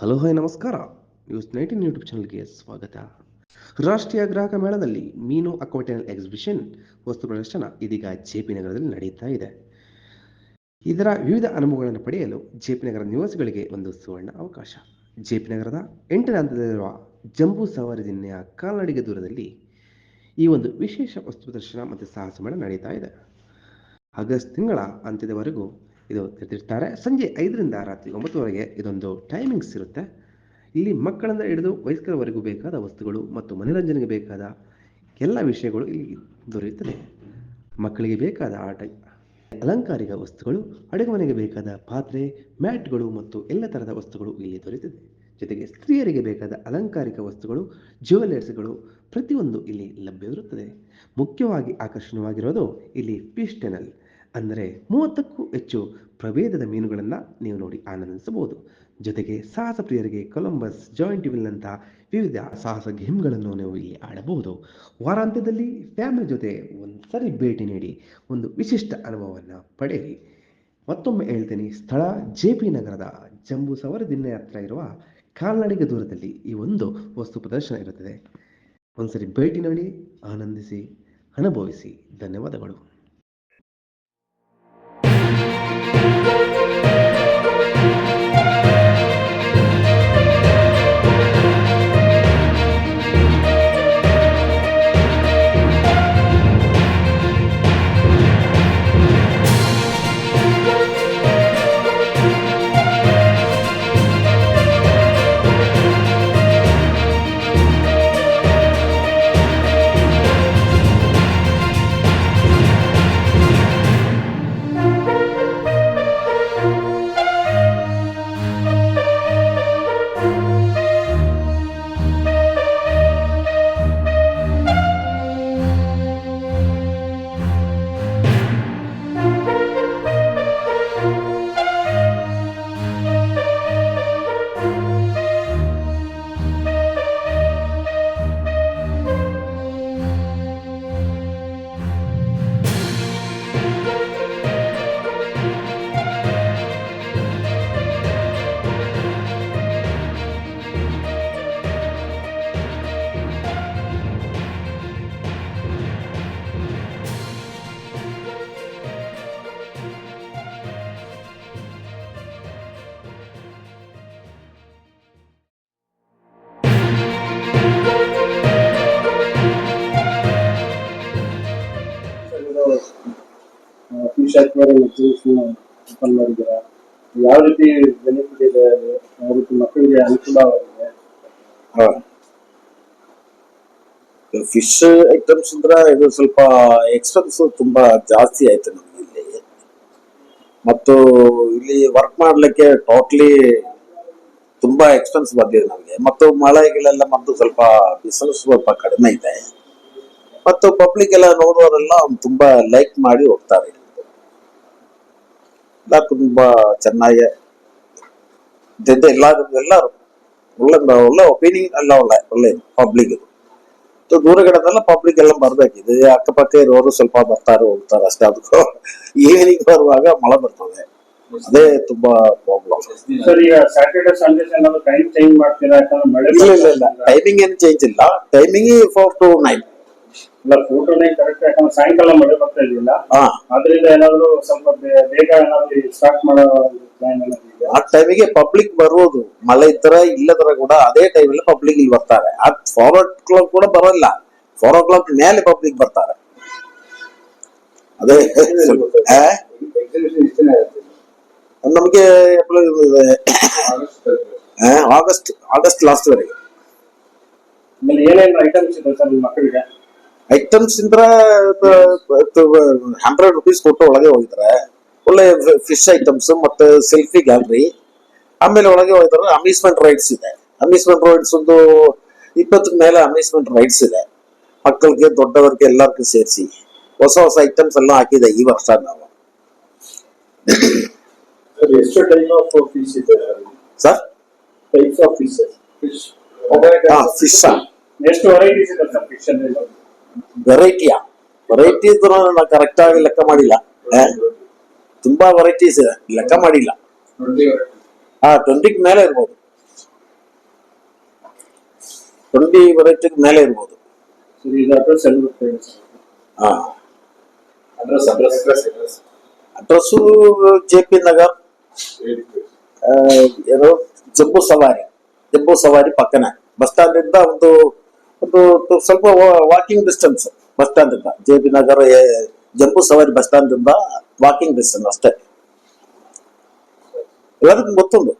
Hello hi ನಮಸ್ಕಾರ. News nineteen YouTube ಚಾನಲ್ಗೆ ಸ್ವಾಗತ. ರಾಷ್ಟ್ರೀಯ ಗ್ರಾಹಕ ಮೇಳದಲ್ಲಿ ಮೀನು ಅಕ್ವಾಟೆಲ್ ಎಕ್ಸಿಬಿಷನ್ ವಸ್ತು ಪ್ರದರ್ಶನ ಇದೀಗ ಜೆ ಪಿ ನಗರದಲ್ಲಿ ನಡೆಯುತ್ತಾ ಇದೆ. ಇದರ ವಿವಿಧ ಅನುಭವಗಳನ್ನು ಪಡೆಯಲು ಜೆ ಪಿ ನಗರ ನಿವಾಸಿಗಳಿಗೆ ಒಂದು ಸುವರ್ಣ ಅವಕಾಶ. ಜೆ ಪಿ ನಗರದ ಎಂಟನೇ ಹಂತದಲ್ಲಿರುವ ಜಂಬೂ ಸವಾರಿ ದಿನ್ನೆಯ ಕಾಲ್ನಡಿಗೆ ದೂರದಲ್ಲಿ ಈ ಒಂದು ವಿಶೇಷ ವಸ್ತು ಪ್ರದರ್ಶನ ಮತ್ತು ಸಾಹಸ ಮೇಳ ನಡೀತಾ ಇದೆ. ಆಗಸ್ಟ್ ತಿಂಗಳ ಅಂತ್ಯದವರೆಗೂ ಇದು ತೆರೆದಿರ್ತಾರೆ ಸಂಜೆ ಐದರಿಂದ ರಾತ್ರಿ ಒಂಬತ್ತುವರೆಗೆ ಇದೊಂದು ಟೈಮಿಂಗ್ಸ್ ಇರುತ್ತೆ. ಇಲ್ಲಿ ಮಕ್ಕಳಿಂದ ಹಿಡಿದು ವಯಸ್ಕರವರೆಗೂ ಬೇಕಾದ ವಸ್ತುಗಳು ಮತ್ತು ಮನೋರಂಜನೆಗೆ ಬೇಕಾದ ಎಲ್ಲ ವಿಷಯಗಳು ಇಲ್ಲಿ ದೊರೆಯುತ್ತದೆ. ಮಕ್ಕಳಿಗೆ ಬೇಕಾದ ಆಟ, ಅಲಂಕಾರಿಕ ವಸ್ತುಗಳು ಅಡುಗೆ ಮನೆಗೆ ಬೇಕಾದ ಪಾತ್ರೆ, ಮ್ಯಾಟ್ಗಳು ಮತ್ತು ಎಲ್ಲ ಥರದ ವಸ್ತುಗಳು ಇಲ್ಲಿ ದೊರೆಯುತ್ತದೆ. ಜೊತೆಗೆ ಸ್ತ್ರೀಯರಿಗೆ ಬೇಕಾದ ಅಲಂಕಾರಿಕ ವಸ್ತುಗಳು ಜ್ಯುವೆಲರ್ಸ್ಗಳು ಪ್ರತಿಯೊಂದು ಇಲ್ಲಿ ಲಭ್ಯವಿರುತ್ತದೆ ಮುಖ್ಯವಾಗಿ ಆಕರ್ಷಣವಾಗಿರೋದು ಇಲ್ಲಿ ಪಿಸ್ಟೆನಲ್ ಟೆನಲ್ ಅಂದರೆ ಮೂವತ್ತಕ್ಕೂ ಹೆಚ್ಚು ಪ್ರಭೇದದ ಮೀನುಗಳನ್ನು ನೀವು ನೋಡಿ ಆನಂದಿಸಬಹುದು. ಜೊತೆಗೆ ಸಾಹಸ ಪ್ರಿಯರಿಗೆ ಕೊಲಂಬಸ್ ಜಾಯಿಂಟ್ ವಿಲ್ನಂಥ ವಿವಿಧ ಸಾಹಸ ಗೇಮ್ಗಳನ್ನು ನೀವು ಇಲ್ಲಿ ಆಡಬಹುದು. ವಾರಾಂತ್ಯದಲ್ಲಿ ಫ್ಯಾಮಿಲಿ ಜೊತೆ ಒಂದು ಸರಿ ಭೇಟಿ ನೀಡಿ ಒಂದು ವಿಶಿಷ್ಟ ಅನುಭವವನ್ನು ಪಡೆಯಿರಿ. ಮತ್ತೊಮ್ಮೆ ಹೇಳ್ತೀನಿ, ಸ್ಥಳ ಜೆ ಪಿ ನಗರದ ಜಂಬೂ ಸವರ ದಿನ್ನೆ ಹತ್ರ ಇರುವ ಕಾಲ್ನಡಿಗೆ ದೂರದಲ್ಲಿ ಈ ಒಂದು ವಸ್ತು ಪ್ರದರ್ಶನ ಇರುತ್ತದೆ. ಒಂದ್ಸರಿ ಭೇಟಿ ನೀಡಿ, ಆನಂದಿಸಿ, ಅನುಭವಿಸಿ. ಧನ್ಯವಾದಗಳು. ಅಕ್ವೇರಿಯಂ ಎಕ್ಸಿಬಿಷನ್ ಓಪನ್ ಮಾಡಿದ್ದೀರಾ? ಯಾವ ರೀತಿ ಬೆನಿಫಿಟ್ ಇದೆ ಅದು? ಯಾವ ರೀತಿ ಮಕ್ಕಳಿಗೆ ಅನುಕೂಲವಾಗಿದೆ ಫಿಶ್ ಐಟಮ್ಸ್ ಅಂದ್ರೆ ಇದು ಸ್ವಲ್ಪ ಎಕ್ಸ್ಪೆನ್ಸ್ ತುಂಬಾ ಜಾಸ್ತಿ ಆಯ್ತು ನಮ್ಗೆ ಇಲ್ಲಿ. ಮತ್ತು ಇಲ್ಲಿ ವರ್ಕ್ ಮಾಡ್ಲಿಕ್ಕೆ ಟೋಟ್ಲಿ ತುಂಬಾ ಎಕ್ಸ್ಪೆನ್ಸ್ ಬಂದಿದೆ ನಮಗೆ. ಮತ್ತು ಮಳೆಗಳೆಲ್ಲ ಮತ್ತು ಸ್ವಲ್ಪ ಬಿಸಿಲು ಸ್ವಲ್ಪ ಕಡಿಮೆ ಇದೆ. ಮತ್ತು ಪಬ್ಲಿಕ್ ಎಲ್ಲ ನೋಡುವವರೆಲ್ಲ ತುಂಬಾ ಲೈಕ್ ಮಾಡಿ ಹೋಗ್ತಾರೆ ಎಲ್ಲ ತುಂಬ ಚೆನ್ನಾಗಿ ಇದ್ದಿದ್ದು ಎಲ್ಲರೂ ಎಲ್ಲರೂ. ಒಳ್ಳೆ ಒಳ್ಳೆ ಒಪಿನಿಯನ್ ಎಲ್ಲ ಒಳ್ಳೆ ಒಳ್ಳೆ ಪಬ್ಲಿಕ್ ದೂರಗಡೆದೆಲ್ಲ ಪಬ್ಲಿಕ್ ಎಲ್ಲ ಬರ್ಬೇಕಿದೆ. ಅಕ್ಕಪಕ್ಕ ಇರೋರು ಸ್ವಲ್ಪ ಬರ್ತಾರೆ ಹೋಗ್ತಾರೆ ಅಷ್ಟೇ. ಅದಕ್ಕೂ ಈವ್ನಿಂಗ್ ಬರುವಾಗ ಮಳೆ ಬರ್ತದೆ. ಅದೇ ತುಂಬಾ ಪ್ರಾಬ್ಲಮ್ ಇಲ್ಲ ಇಲ್ಲ ಇಲ್ಲ. ಟೈಮಿಂಗ್ ಏನು ಚೇಂಜ್ ಇಲ್ಲ. ಟೈಮಿಂಗ್ ಫೋರ್ ಟು ನೈನ್ ಫೋಟೋನೇ ಕರೆಕ್ಟ್ ಯಾಕಂದ್ರೆ ಸಾಯಂಕಾಲ ಮಳೆ ಬರ್ತಾ ಇದೆಯಲ್ಲ ಅದರಿಂದ ಏನಾದ್ರು ಸ್ವಲ್ಪ ಬೇಗ ಏನಾದ್ರು ಸ್ಟಾರ್ಟ್ ಮಾಡೋ ಪ್ಲಾನ್ ಆ ಟೈಮಿಗೆ ಪಬ್ಲಿಕ್ ಬರುವುದು ಮಳೆ ಇತರ ಇಲ್ಲದ್ರ ಕೂಡ ಅದೇ ಟೈಮಲ್ಲಿ ಪಬ್ಲಿಕ್ ಇಲ್ಲಿ ಬರ್ತಾರೆ. ಆ ಫೋರ್ ಓ ಕ್ಲಾಕ್ ಕೂಡ ಬರೋಲ್ಲ. ಫೋರ್ ಓ ಕ್ಲಾಕ್ ಮೇಲೆ ಪಬ್ಲಿಕ್ ಬರ್ತಾರೆ. ಅದೇ? ನಮಗೆ ಆಗಸ್ಟ್ ಆಗಸ್ಟ್ ಲಾಸ್ಟ್ ವರೆಗೆ. ಏನೇನು ಐಟಮ್ಸ್ ಇದೆ ಸರ್ ನಿಮ್ಮ ಮಕ್ಕಳಿಗೆ? ಐಟಮ್ಸ್ ಇಂದ್ರ ಹಂಡ್ರೆಡ್ ರುಪೀಸ್ ಕೊಟ್ಟು ಒಳಗೆ ಹೋಗಿದ್ರೆ ಒಳ್ಳೆ ಫಿಶ್ ಐಟಮ್ಸ್ ಮತ್ತೆ ಸೆಲ್ಫಿ ಗ್ಯಾಲರಿ ಆಮೇಲೆ ಒಳಗೆ ಹೋಗಿದ್ರೆ ಅಮ್ಯೂಸ್ಮೆಂಟ್ ರೈಡ್ಸ್ ಇದೆ. ಅಮ್ಯೂಸ್ಮೆಂಟ್ ರೈಡ್ಸ್ ಒಂದು ಇಪ್ಪತ್ತು ಮೇಲೆ ಅಮ್ಯೂಸ್ಮೆಂಟ್ ರೈಡ್ಸ್ ಇದೆ. ಮಕ್ಕಳಿಗೆ ದೊಡ್ಡವರಿಗೆ ಎಲ್ಲರಿಗೂ ಸೇರಿಸಿ ಹೊಸ ಹೊಸ ಐಟಮ್ಸ್ ಎಲ್ಲ ಹಾಕಿದೆ ಈ ವರ್ಷ ನಾವು. ಎಷ್ಟು ಟೈಪ್ ಆಫ್ ಫಿಶ್ ಇದೆ? ಸರ್ ಫಿಶ್ ಫಿಶ್ ಎಷ್ಟು ವೆರೈಟೀಸ್ ಇದೆ ಸರ್ ಫಿಶ್ ವೆರೈಟಿಯಾ ವೆರೈಟಿ ನಾನು ಕರೆಕ್ಟ್ ಆಗಿ ಲೆಕ್ಕ ಮಾಡಿಲ್ಲ ಆ? ತುಂಬಾ ವೆರೈಟೀಸ್ ಇದೆ ಲೆಕ್ಕ ಮಾಡಿಲ್ಲ ಹಾ ಟ್ವೆಂಟಿ ಮೇಲೆ ಇರ್ಬೋದು ಟ್ವೆಂಟಿ ವೆರೈಟಿ ಮೇಲೆ ಇರ್ಬೋದು ಸರ್ ಇದು ಅಡ್ರೆಸ್ ಎಲ್ಲಿ ಬರುತ್ತೆ ಹೇಳಿ ಸರ್ ಹಾ address address address address J P Nagar ಆ, ಏನು ಜಂಬೂ ಸವಾರಿ ಜಂಬೂ ಸವಾರಿ ಪಕ್ಕನೆ ಬಸ್ ಸ್ಟ್ಯಾಂಡ್ ಇಂದ ಒಂದು ಒಂದು ಸ್ವಲ್ಪ ವಾಕಿಂಗ್ ಡಿಸ್ಟೆನ್ಸ್ ಬಸ್ ಸ್ಟ್ಯಾಂಡ್ ಇಂದ J B Nagar Jambu Savari bus stand ಇಂದ ವಾಕಿಂಗ್ ಡಿಸ್ಟೆನ್ಸ್ ಅಷ್ಟೇ. ಎಲ್ಲದಕ್ಕೂ ಗೊತ್ತುಂಟು.